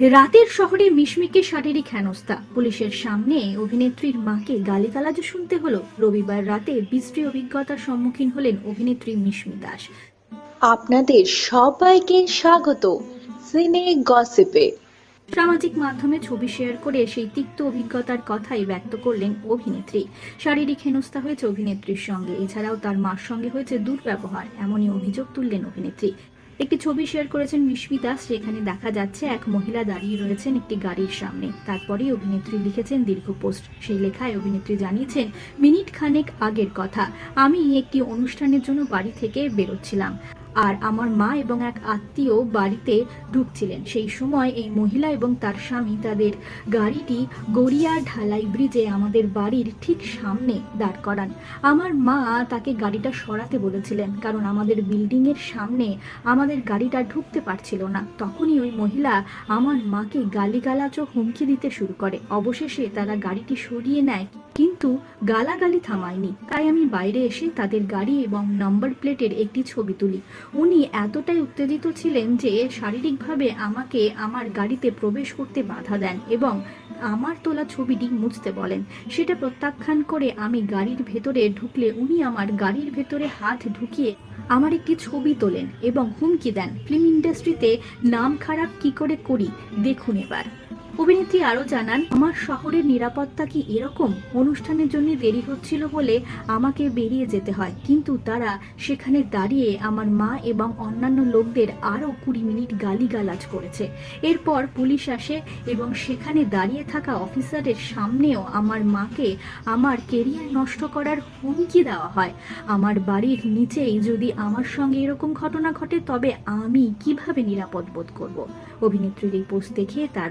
রাতের শহরে মিশমিকে শারীরিক হেনস্থা। পুলিশের সামনে অভিনেত্রীর মাকে গালি গালিগালাজ শুনতে হলো। রবিবার রাতে বিশ্রী অভিজ্ঞতার সম্মুখীন হলেন অভিনেত্রী মিশমি দাস। আপনাদের সবাইকে স্বাগত সিনে গসিপে। সামাজিক মাধ্যমে ছবি শেয়ার করে সেই তিক্ত অভিজ্ঞতার কথাই ব্যক্ত করলেন অভিনেত্রী। শারীরিক হেনস্থা হয়েছে অভিনেত্রীর সঙ্গে। এছাড়াও তার মার সঙ্গে হয়েছে দুর্ব্যবহার এমনই অভিযোগ তুললেন অভিনেত্রী। একটি ছবি শেয়ার করেছেন মিশমি সেখানে দেখা যাচ্ছে এক মহিলা দাঁড়িয়ে রয়েছেন একটি গাড়ির সামনে। তারপরেই অভিনেত্রী লিখেছেন দীর্ঘ পোস্ট। সেই লেখায় অভিনেত্রী জানিয়েছেন, মিনিট খানেক আগের কথা। আমি একটি অনুষ্ঠানের জন্য বাড়ি থেকে বেরোচ্ছিলাম। আর আমার মা এবং এক আত্মীয় বাড়িতে ঢুকছিলেন। সেই সময় এই মহিলা এবং তার স্বামী তাদের গাড়িটি গড়িয়া ঢালাই ব্রিজে আমাদের বাড়ির ঠিক সামনে দাঁড় করান। আমার মা তাকে গাড়িটা সরাতে বলেছিলেন, কারণ আমাদের বিল্ডিং এর সামনে আমাদের গাড়িটা ঢুকতে পারছিল না। তখনই ওই মহিলা আমার মাকে গালিগালাজ হুমকি দিতে শুরু করে। অবশেষে তারা গাড়িটি সরিয়ে নেয়। কিন্তু গালাগালি থামায়নি। তাই আমি বাইরে এসে তাদের গাড়ি এবং নাম্বার প্লেটের একটি ছবি তুলি। উনি এতটাই উত্তেজিত ছিলেন যে শারীরিকভাবে আমাকে আমার গাড়িতে প্রবেশ করতে বাধা দেন এবং আমার তোলা ছবিটি মুছতে বলেন। সেটা প্রত্যাখ্যান করে আমি গাড়ির ভেতরে ঢুকলে উনি আমার গাড়ির ভেতরে হাত ঢুকিয়ে আমার একটি ছবি তোলেন এবং হুমকি দেন। ফিল্ম ইন্ডাস্ট্রিতে নাম খারাপ কি করে করি? দেখুন এবার। অভিনেত্রী আরও জানান, আমার শহরের নিরাপত্তা কি এরকম? অনুষ্ঠানের জন্য দেরি হচ্ছিল বলে আমাকে বেরিয়ে যেতে হয়। কিন্তু তারা সেখানে দাঁড়িয়ে আমার মা এবং অন্যান্য লোকদের আরও কুড়ি মিনিট গালিগালাজ করেছে। এরপর পুলিশ আসে এবং সেখানে দাঁড়িয়ে থাকা অফিসারের সামনেও আমার মাকে আমার কেরিয়ার নষ্ট করার হুমকি দেওয়া হয়। আমার বাড়ির নিচেই যদি আমার সঙ্গে এরকম ঘটনা ঘটে, তবে আমি কীভাবে নিরাপদ বোধ করব? অভিনেত্রীর এই পোস্ট দেখে তার